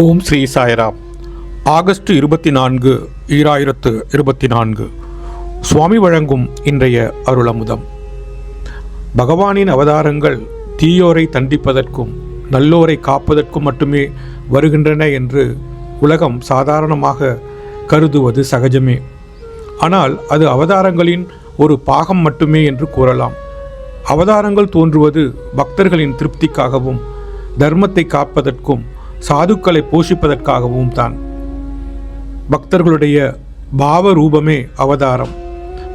ஓம் Sri Sairam. August இருபத்தி நான்கு ஈராயிரத்து இருபத்தி நான்கு சுவாமி வழங்கும் இன்றைய அருளமுதம். பகவானின் அவதாரங்கள் தீயோரை தண்டிப்பதற்கும் நல்லோரை காப்பதற்கும் மட்டுமே வருகின்றன என்று உலகம் சாதாரணமாக கருதுவது சகஜமே. ஆனால் அது அவதாரங்களின் ஒரு பாகம் மட்டுமே என்று கூறலாம். அவதாரங்கள் தோன்றுவது பக்தர்களின் திருப்திக்காகவும் தர்மத்தை காப்பதற்கும் சாதுக்களை போஷிப்பதற்காகவும் தான். பக்தர்களுடைய பாவ ரூபமே அவதாரம்.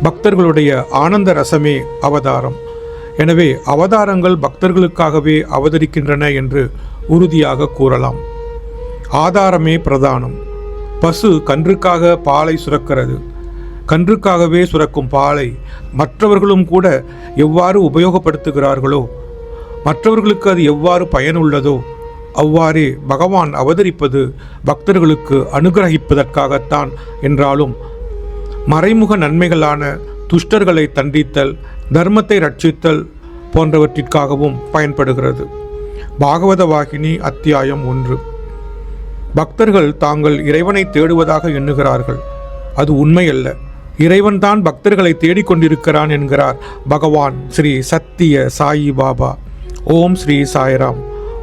பக்தர்களுடைய ஆனந்த ரசமே அவதாரம். எனவே அவதாரங்கள் பக்தர்களுக்காகவே அவதரிக்கின்றன என்று உறுதியாக கூறலாம். ஆதாரமே பிரதானம். பசு கன்றுக்காக பாலை சுரக்கிறது. கன்றுக்காகவே சுரக்கும் பாலை மற்றவர்களும் கூட எவ்வாறு உபயோகப்படுத்துகிறார்களோ மற்றவர்களுக்கு அது எவ்வாறு பயனுள்ளதோ அவ்வாறே பகவான் அவதரிப்பது பக்தர்களுக்கு அனுகிரகிப்பதற்காகத்தான் என்றாலும் மறைமுக நன்மைகளான துஷ்டர்களை தண்டித்தல் தர்மத்தை ரட்சித்தல் போன்றவற்றிற்காகவும் பயன்படுகிறது. பாகவத வாகினி அத்தியாயம் ஒன்று. பக்தர்கள் தாங்கள் இறைவனை தேடுவதாக எண்ணுகிறார்கள். அது உண்மையல்ல. இறைவன்தான் பக்தர்களை தேடிக்கொண்டிருக்கிறான் என்கிறார் பகவான் ஸ்ரீ சத்திய சாயி பாபா. ஓம் ஸ்ரீ சாய்ராம்.